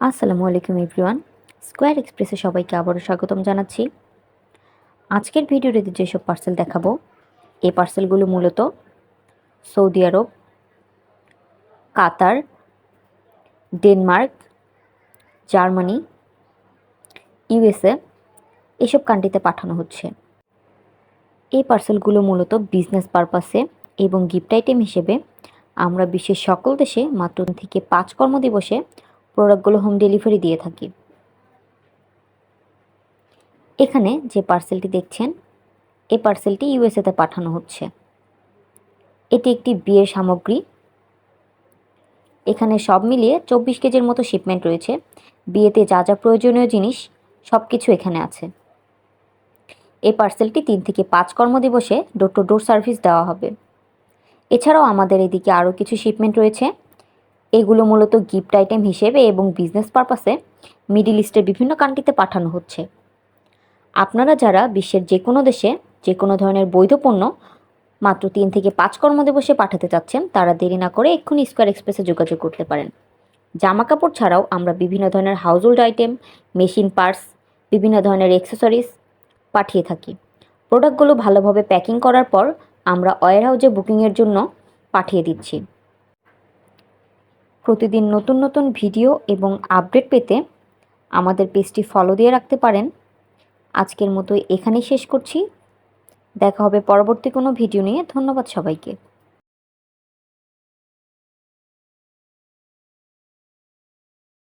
আসসালামু আলাইকুম everyone. Square এক্সপ্রেসে সবাইকে আবারও স্বাগতম জানাচ্ছি। আজকের ভিডিওটিতে যেসব পার্সেল দেখাবো, এই পার্সেলগুলো মূলত Saudi Arab, Qatar, Denmark, Germany, USA এসব কান্ট্রিতে পাঠানো হচ্ছে। এই পার্সেলগুলো মূলত বিজনেস পারপাসে এবং গিফট আইটেম হিসেবে আমরা বিশ্বের সকল দেশে মাত্র থেকে পাঁচ কর্মদিবসে প্রোডাক্টগুলো হোম ডেলিভারি দিয়ে থাকি। এখানে যে পার্সেলটি দেখছেন এই পার্সেলটি ইউএসএতে পাঠানো হচ্ছে। এটি একটি বিয়ের সামগ্রী। এখানে সব মিলিয়ে চব্বিশ কেজির মতো শিপমেন্ট রয়েছে। বিয়েতে যা যা প্রয়োজনীয় জিনিস সব কিছু এখানে আছে। এই পার্সেলটি তিন থেকে পাঁচ কর্মদিবসে ডোর টু ডোর সার্ভিস দেওয়া হবে। এছাড়াও আমাদের এদিকে আরও কিছু শিপমেন্ট রয়েছে। এগুলো মূলত গিফট আইটেম হিসেবে এবং বিজনেস পারপাসে মিডিল ইস্টের বিভিন্ন কান্ট্রিতে পাঠানো হচ্ছে। আপনারা যারা বিশ্বের যে কোনো দেশে যে কোনো ধরনের বৈধ পণ্য মাত্র তিন থেকে পাঁচ কর্মদিবসে পাঠাতে চাচ্ছেন, তারা দেরি না করে এক্ষুনি স্কোয়ার এক্সপ্রেসে যোগাযোগ করতে পারেন। জামা কাপড় ছাড়াও আমরা বিভিন্ন ধরনের হাউসহোল্ড আইটেম মেশিন পার্টস বিভিন্ন ধরনের অ্যাক্সেসরিজ পাঠিয়ে থাকি। প্রোডাক্টগুলো ভালোভাবে প্যাকিং করার পর আমরা ওয়ার হাউজে বুকিংয়ের জন্য পাঠিয়ে দিচ্ছি। প্রতিদিন নতুন নতুন ভিডিও এবং আপডেট পেতে আমাদের পেজটি ফলো দিয়ে রাখতে পারেন। আজকের মতো এখানেই শেষ করছি। দেখা হবে পরবর্তী কোনো ভিডিও নিয়ে। ধন্যবাদ সবাইকে।